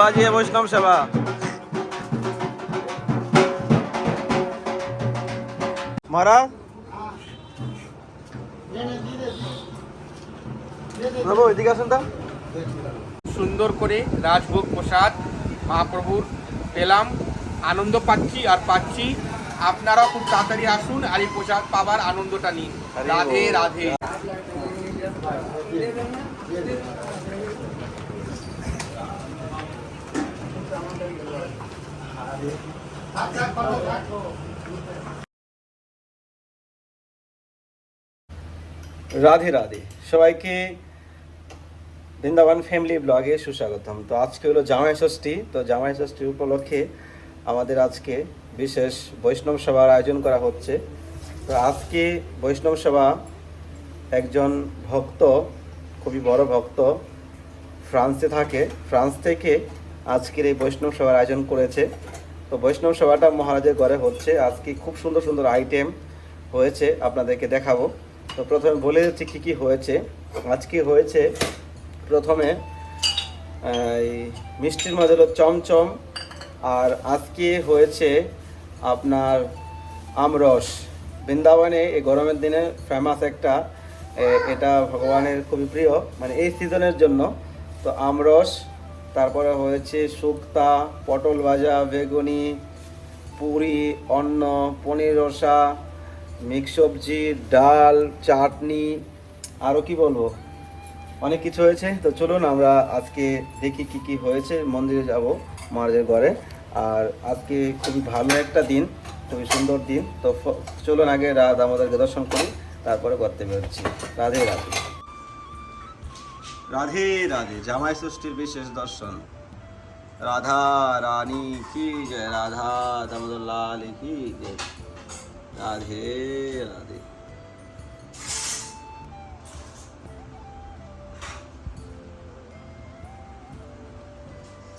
বাজিয়ে বৈষ্ণব সেবা। মহারাজ? বাবু এদিকে আসুন তো। সুন্দর করে রাজভোগ প্রসাদ মহাপ্রভুর পেলাম। আনন্দ পাচ্ছি আর পাচ্ছি। আপনারাও খুব তাড়াতাড়ি আসুন আর এই প্রসাদ পাবার আনন্দটা নিন। রাধে রাধে। রাধে রাধে। সবাইকে বৃন্দাবন ফ্যামিলি ব্লগে সুস্বাগতম। তো আজকে হলো জামাই ষষ্ঠী। তো জামাই ষষ্ঠী উপলক্ষে আমাদের আজকে বিশেষ বৈষ্ণব সভার আয়োজন করা হচ্ছে। তো আজকে বৈষ্ণব সভা একজন ভক্ত, খুবই বড় ভক্ত ফ্রান্সে থাকে। ফ্রান্স থেকে আজকের এই বৈষ্ণব সভার আয়োজন করেছে। তো বৈষ্ণব সভাটা মহারাজের ঘরে হচ্ছে। আজকে খুব সুন্দর সুন্দর আইটেম হয়েছে আপনাদেরকে দেখাবো। তো প্রথমে বলে দিচ্ছি কী কী হয়েছে। আজকে হয়েছে প্রথমে এই মিষ্টির মধ্যে হলো চমচম আর আজকে হয়েছে আপনার আমরস। বৃন্দাবনে এই গরমের দিনে ফেমাস একটা এটা ভগবানের খুবই প্রিয় মানে এই সিজনের জন্য। তো আমরস তারপরে হয়েছে শুক্তা, পটল ভাজা, বেগুনি, পুরি, অন্ন, পনির রসা, মিক্স সবজি, ডাল, চাটনি আরও কি বলব? অনেক কিছু হয়েছে। তো চলুন আমরা আজকে দেখি কি কি হয়েছে। মন্দিরে যাব, মহারাজের ঘরে। আর আজকে খুবই ভালো একটা দিন, খুবই সুন্দর দিন। তো চলুন আগে রাত আমাদেরকে দর্শন করি, তারপরে করতে বেরোচ্ছি। রাধে রাধে। রাধে রাধে জামাই ষষ্ঠীর বিশেষ দর্শন রাধা রানী কি জয় রাধা দামোদর লাল কি জয় রাধে রাধে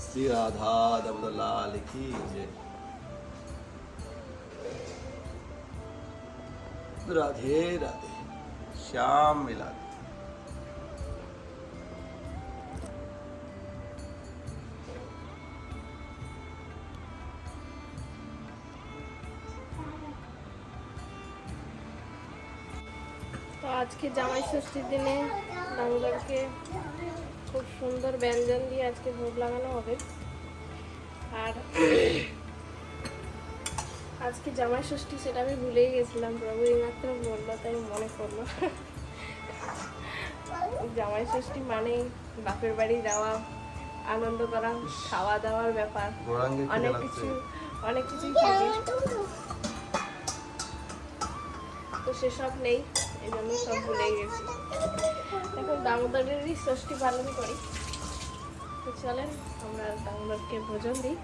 श्री राधा दामोदर लाल की जय राधे राधे श्याम मिला আজকে জামাই ষষ্ঠীর দিনে বাংলাকে খুব সুন্দর ব্যঞ্জন দিয়ে আজকে ভোগ লাগানো হবে। আর আজকে জামাই ষষ্ঠী সেটা আমি ভুলেই গেছিলাম প্রভু এইমাত্র বলল তাই মনে পড়ল। জামাই ষষ্ঠী মানেই বাপের বাড়ি যাওয়া আনন্দ করা খাওয়া দাওয়ার ব্যাপার অনেক কিছু অনেক কিছুই থাকে। তো সেসব নেই। এই জন্য সব ভুলেই গেছি। এখন দামোদরেরই ষষ্ঠী পালন করি। তো চলেন আমরা দামোদরকে ভোজন দিই।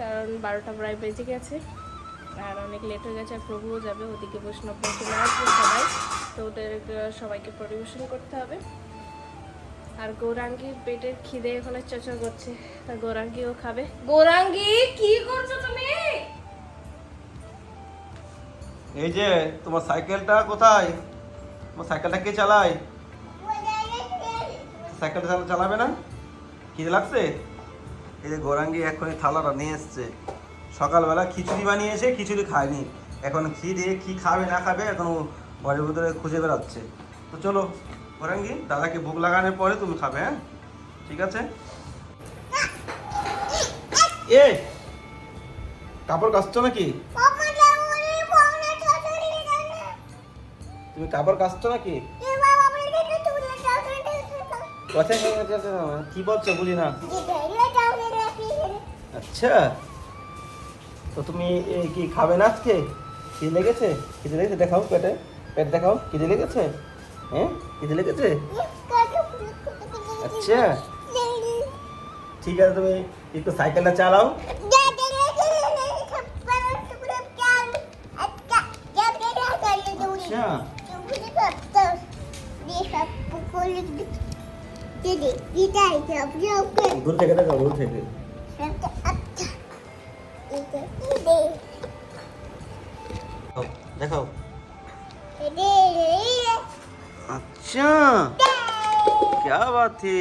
কারণ বারোটা প্রায় বেজে গেছে। আর অনেক লেট হয়ে গেছে আর প্রভুও যাবে। ওদিকে বৈষ্ণব চলে আসবে সবাই। তো ওদের সবাইকে পরিবেশন করতে হবে। আর গৌরাঙ্গির পেটের খিদে ওখানে চচর করছে। তা গৌরাঙ্গিও খাবে। গৌরাঙ্গি কি করছ তুমি? এই যে তোমার সাইকেলটা কোথায়? তোমার সাইকেলটা কে চালায়? সাইকেলটা চালা- চালাবে না? খিদে লাগছে? এই যে গৌরাঙ্গি এখনই থালাটা নিয়ে এসছে। সকালবেলা খিচুড়ি বানিয়েছে, খিচুড়ি খায়নি। এখন খিদে কি খাবে, না খাবে, এখন ঘরের ভিতরে খুঁজে বেড়াচ্ছে। তো চলো, গৌরাঙ্গি, দাদাকে ভোগ লাগানোর পরে তুমি খাবে হ্যাঁ? ঠিক আছে? এ! কাপড় কাচছো নাকি? তুমি কাপড় কাচছো নাকি? কি বলছো বুঝি না। আচ্ছা। তো তুমি কি খাবে না আজকে? খিদে লেগেছে? খিদে লেগেছে? দেখাও পেটে। পেট দেখাও। খিদে লেগেছে? হ্যাঁ? খিদে লেগেছে? আচ্ছা। ঠিক আছে, তুমি একটু সাইকেলটা চালাও। আচ্ছা। দূর থেকে দূর থেকে। আচ্ছা। क्या बात है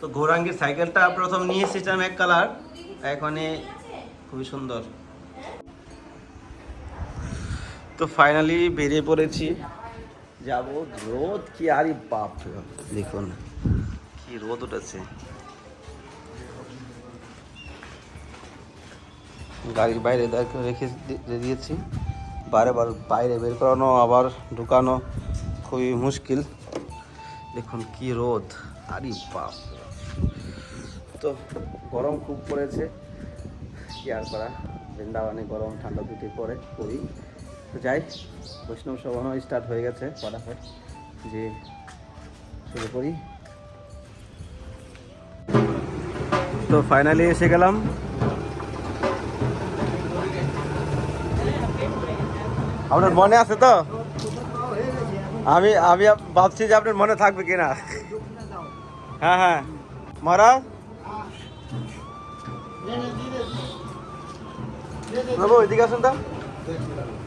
তো ঘোরাঙ্গের সাইকেলটা প্রথম নিয়ে এসেছিলাম এক কালার। এখন খুবই সুন্দর। তো ফাইনালি বেরিয়ে পড়েছি। যাব রোদ কি আরে বাপ দেখুন। কি রোদ উঠেছে। গাড়ির বাইরে রেখে দিয়েছি। বারে বার বাইরে বের করানো আবার ঢুকানো খুবই মুশকিল। দেখুন কি রোদ। আরে বাপ বাপ। তো গরম খুব পড়েছে। কি আর করা? বৃন্দাবনে গরম ঠান্ডা দুটি পরে করি তো যাই। বৈষ্ণব সভানো স্টার্ট হয়ে গেছে, ফটাফট যে শুরু করি। তো ফাইনালি এসে গেলাম। আপনার মনে আছে তো? আমি আমি ভাবছি যে আপনার মনে থাকবে কিনা। হ্যাঁ হ্যাঁ। মহারাজ? বাবু, এদিকে আসুন তো।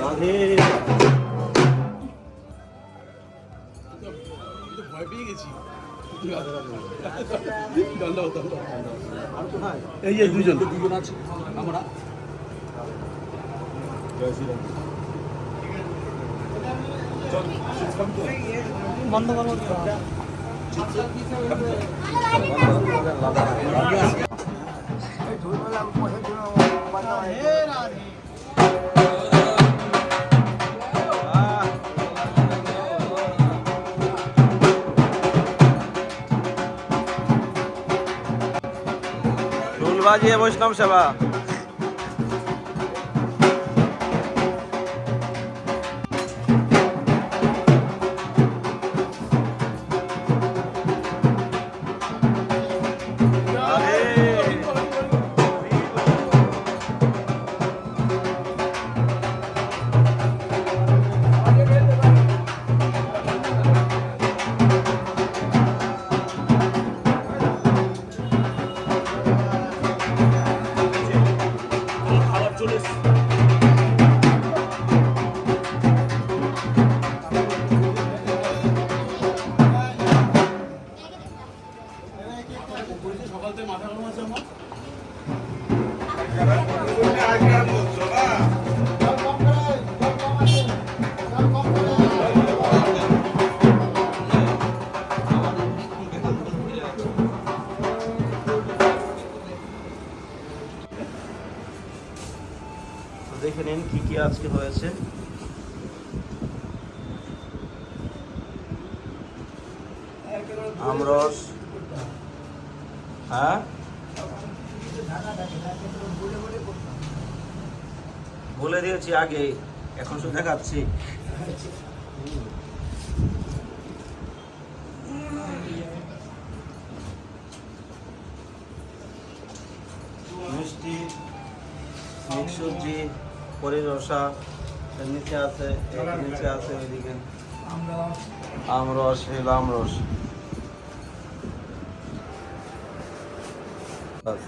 রাধে ভয় পেয়ে গেছি আর কোথায় এই যে দুজন দুজন আছে আমরা ঢোল বাজিয়ে বৈষ্ণব সেবা। হ্যাঁ? বলে দিয়েছি আগে এখন শুধু দেখাচ্ছি। মিষ্টি সবজি পরের রসা নিচে আছে নিচে আছে ওইদিকে। আমরস। এল আমরস। বাস।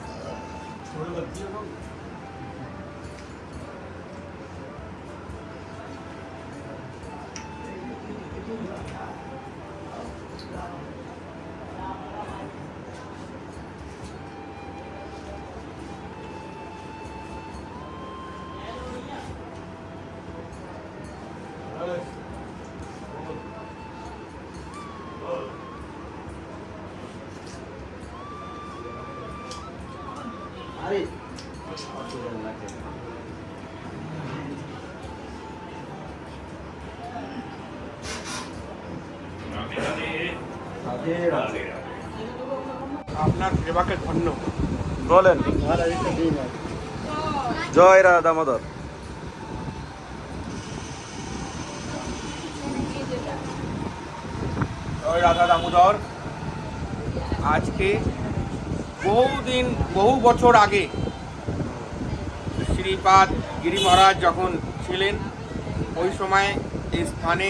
আপনার সেবাকে ধন্য। বলেন। জয় রাধা দামোদর জয় রাধা দামোদর। আজকে বহুদিন বহু বছর আগে শ্রীপাদ গিরি মহারাজ যখন ছিলেন ওই সময় এই স্থানে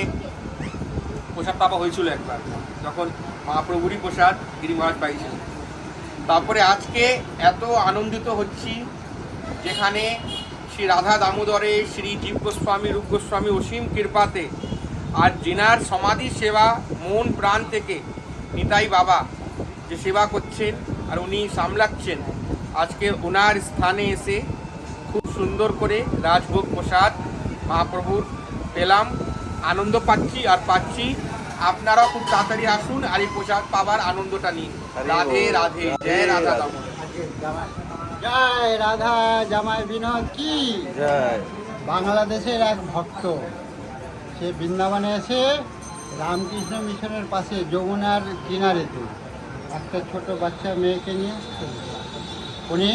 প্রসাদ পাওয়া হয়েছিল একবার। যখন মহাপ্রভুরই প্রসাদ গিরি মহারাজ পাইছিলেন তারপরে আজকে এত আনন্দিত হচ্ছি যেখানে শ্রী রাধা দামোদরে, শ্রী জীব গোস্বামী রূপ গোস্বামী অসীম কৃপাতে আর জিনার সমাধি সেবা মন প্রাণ থেকে নিতাই বাবা যে সেবা করছেন আর উনি সামলাচ্ছেন, আজকে ওনার স্থানে এসে খুব সুন্দর করে রাজভোগ প্রসাদ মহাপ্রভুর পেলাম। আনন্দ পাচ্ছি আর পাচ্ছি আপনারাও খুব তাড়াতাড়ি আসুন আর এই প্রসাদ পাবার আনন্দটা নিন। রাধে রাধে জয় রাধা দামোদর জয় রাধা জামাই বিনোদ কি? জয়। বাংলাদেশের এক ভক্ত সে বৃন্দাবনে এসে রামকৃষ্ণ মিশনের পাশে যমুনার কিনারেতে একটা ছোট বাচ্চা মেয়েকে নিয়ে উনি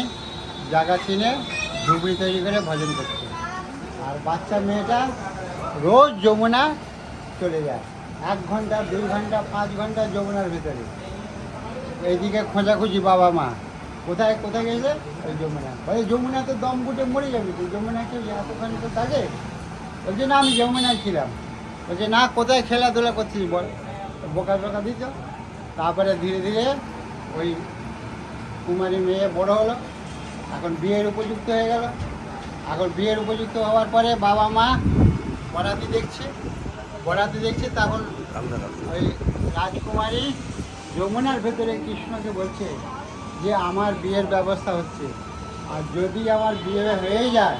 জায়গা চিনে ধুবড়ি তৈরি করে ভজন করছে। আর বাচ্চা মেয়েটা রোজ যমুনা চলে যায়। এক ঘণ্টা দুই ঘণ্টা, পাঁচ ঘণ্টা যমুনার ভিতরে। এইদিকে খোঁজাখুঁজি বাবা মা। কোথায় কোথায় গেছে? ওই যমুনা। ওই যমুনা তো দম গুটে মরে যাবে তো, যমুনা কেউ এতখানি তো থাকে? বলছে না আমি যমুনায় ছিলাম। বলছে না, কোথায় খেলাধুলা করছিস বল? বোকা বোকা দিত। তারপরে ধীরে ধীরে ওই কুমারী মেয়ে বড় হলো। এখন বিয়ের উপযুক্ত হয়ে গেল। এখন বিয়ের উপযুক্ত হওয়ার পরে বাবা মা বরাতি দেখছে। বরাতি দেখছে তখন ওই রাজকুমারী যমুনার ভেতরে কৃষ্ণকে বলছে যে আমার বিয়ের ব্যবস্থা হচ্ছে। আর যদি আমার বিয়ে হয়ে যায়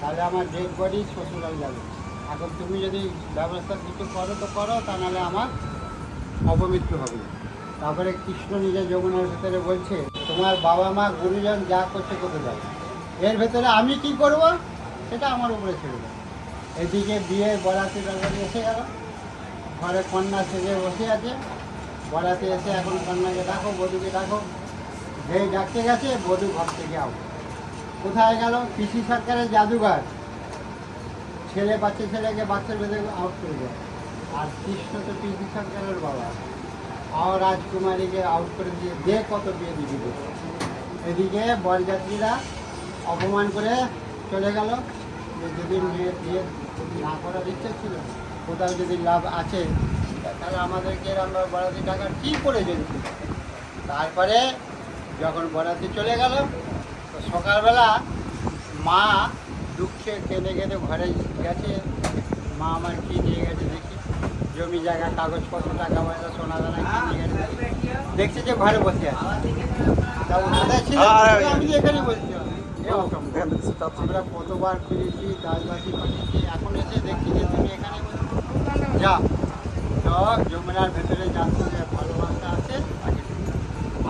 তাহলে আমার ডেড বডি শ্বশুরাল যাবে। এখন তুমি যদি ব্যবস্থা কিছু করো তো করো তা নাহলে আমার অপমৃত্যু হবে। তারপরে কৃষ্ণ নিজে যমুনার ভেতরে বলছে তোমার বাবা মা গুরুজন যা করছে করতে দাও এর ভেতরে আমি কি করব? সেটা আমার উপরে ছেড়ে দাও। এদিকে বিয়ের বরাতে ব্যাপারে এসে গেল। ঘরে কন্যা সেজে বসে আছে। বরাতে এসে এখন কন্যাকে ডাকো, বধূকে ডাকো। যে ডাকতে গেছে, বধূ ঘর থেকে আও কোথায় গেল? কৃষি সরকারের জাদুঘর। ছেলে বাচ্চা ছেলেকে বাচ্চা বেঁধে আউট করে দেয়। আর কৃষ্ণ তো কৃষি সরকারের বাবা। আর রাজকুমারীকে আউট করে দিয়ে দে, কত বিয়ে দিবি। এদিকে বরযাত্রীরা অপমান করে চলে গেল। যদি মেয়ের বিয়ে না করার ইচ্ছা ছিল কোথাও যদি লাভ আছে তাহলে আমাদেরকে আমরা বরাতি টাকার কী করে যদি তারপরে যখন বরাতি চলে গেল তো সকালবেলা মা দুঃখে কেঁদে কেঁদে ঘরে গেছে মা আমার কী নিয়ে গেছে দেখি জমি জায়গা কাগজপত্র টাকা পয়সা সোনা দানা কী নিয়ে গেছে দেখি। দেখছে যে ঘরে বসে আছে তা ও কোথায় ছিল আমি তো এখানেই বসছিলাম এ অসম্ভব। আমরা কতবার ফিরেছি দাসবাসী পাঠিয়েছি এখন এসে দেখছি যে তুমি এখানে যা যমুনার ভেতরে সঙ্গে ভালোবাসা আছে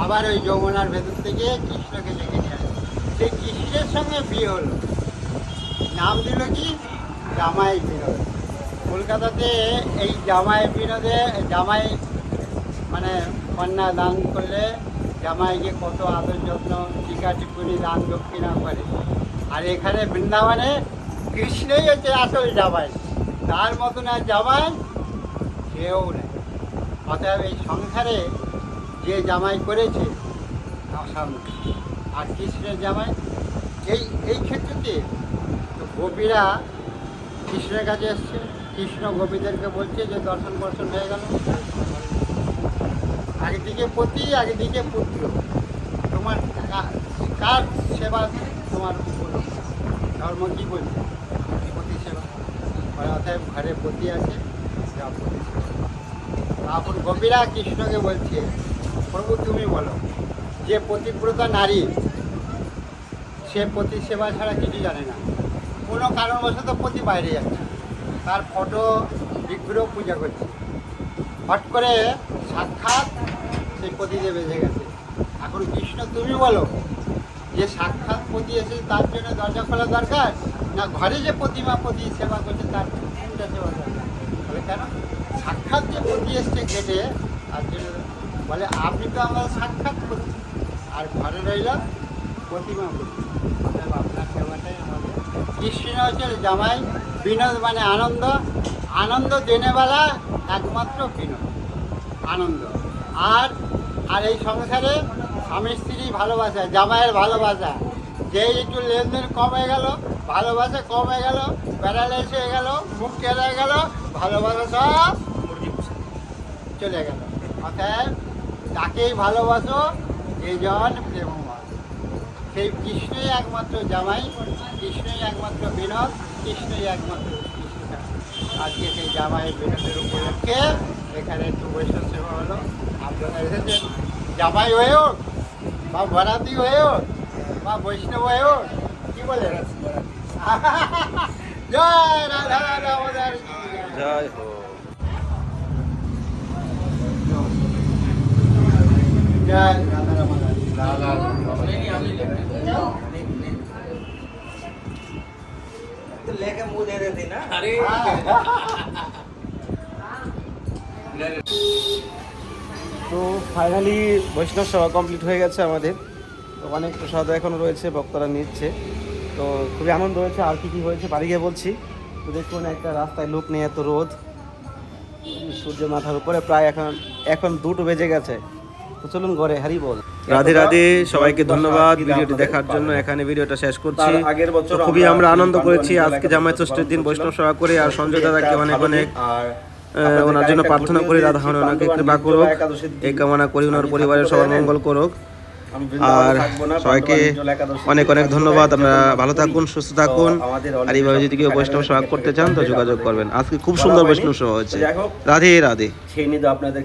আবার ওই যমুনার ভেতর থেকে কৃষ্ণকে ডেকে নিয়ে আসে সেই কৃষ্ণের সঙ্গে বিয়ে হলো। নাম দিল কি? জামাই বিনোদ। কলকাতাতে এই জামাই বিনোদে জামাই মানে কন্যা দান করলে জামাইকে কত আদর যত্ন টিকা টিপুনি দান দক্ষিণা করে। আর এখানে বৃন্দাবনে কৃষ্ণই হচ্ছে আসল জামাই। তার মতন আর জামাই সেও নেই। অতএব এই সংসারে যে জামাই করেছে আর কৃষ্ণের জামাই, এই এই ক্ষেত্রেতে গোপীরা কৃষ্ণের কাছে এসছে। কৃষ্ণ গোপীদেরকে বলছে যে দর্শন বর্ষণ হয়ে গেল। একদিকে পতি, আগে দিকে পুত্র। তোমার কার সেবা তোমার ধর্ম কি বলছে? পতি সেবা। অতএব ঘরে পতি আছে সেবা। তারপর গোপীরা কৃষ্ণকে বলছে, প্রভু, তুমি বলো, যে পতিব্রতা নারী, সে পতি সেবা ছাড়া কিছু জানে না। কোনো কারণবশত পতি বাইরে যাচ্ছে। তার ফটো বিগ্রহ পূজা করছে। হট করে সাক্ষাৎ পতিদেব এসে গেছে। এখন কৃষ্ণ, তুমি বলো, যে সাক্ষাৎ পতি এসে তার জন্য দরজা খোলা দরকার? না ঘরে যে প্রতিমা পতি সেবা করছে তার কোনটা সেবা দরকার? বলে কেন? সাক্ষাৎ যে পতি এসছে গেটে তার জন্য বলে, আপনি তো আমরা সাক্ষাৎ করছি আর ঘরে রইল প্রতিমা অতএব আপনার সেবাটাই আমাদের। কৃষ্ণ হচ্ছে জামাই, বিনোদ মানে আনন্দ। আনন্দ দিনেবেলা একমাত্র বিনোদ, আনন্দ। আর আর এই সংসারে স্বামী স্ত্রী ভালোবাসা, জামাইয়ের ভালোবাসা। যেই একটু লেনদেন কমে গেল, ভালোবাসা কমে গেল প্যারালাইস হয়ে গেল, মুখ কেটে গেল, ভালোবাসা সব চলে গেল। অতএব তাকেই ভালোবাসো, এই জন প্রেমময়। সেই কৃষ্ণই একমাত্র জামাই, কৃষ্ণই একমাত্র বিনোদ, কৃষ্ণই একমাত্র কৃষ্ণ আজকে সেই জামাই বিনোদের উপলক্ষে এখানে একটু বৈষ্ণব সেবা হলো। আপনারা এসেছেন জামাই হয়েও বা বরাতি হয়েও বা বৈষ্ণব হয়েও কি বলে জয় রাধা রাধা আমাদের জয় হো জয় রাধা রাধা लेके मुंह दे देती ना আরে তো ফাইনালি বৈষ্ণব সেবা কমপ্লিট হয়ে গেছে আমাদের। তো অনেক প্রসাদ এখনও রয়েছে ভক্তরা নিচ্ছে। তো খুবই আনন্দ হয়েছে আর কি কি হয়েছে বাড়ি গিয়ে বলছি। তো দেখুন একটা রাস্তায় লোক নেই এত রোদ। সূর্য মাথার উপরে প্রায় এখন এখন দুটো বেজে গেছে। তো চলুন ঘরে হারি বল। রাধে রাধে সবাইকে ধন্যবাদ। ভিডিওটি দেখার জন্য এখানে ভিডিওটা শেষ করছি। আগের বছর খুবই আমরা আনন্দ করেছি আজকে জামাই ষষ্ঠীর দিন বৈষ্ণব সেবা করে আর সঞ্জয় দাদাকে অনেক অনেক আর ওনার জন্য প্রার্থনা করি রাধা হন ওনাকে কৃপা করুক এই কামনা করি ওনার পরিবারের সবার মঙ্গল করুক। আর সবাইকে অনেক অনেক ধন্যবাদ আপনারা ভালো থাকুন সুস্থ থাকুন। আর এইভাবে যদি কেউ বৈষ্ণব সেবা করতে চান তো যোগাযোগ করবেন। আজকে খুব সুন্দর বৈষ্ণব সহ হচ্ছে। রাধে রাধে। আপনাদের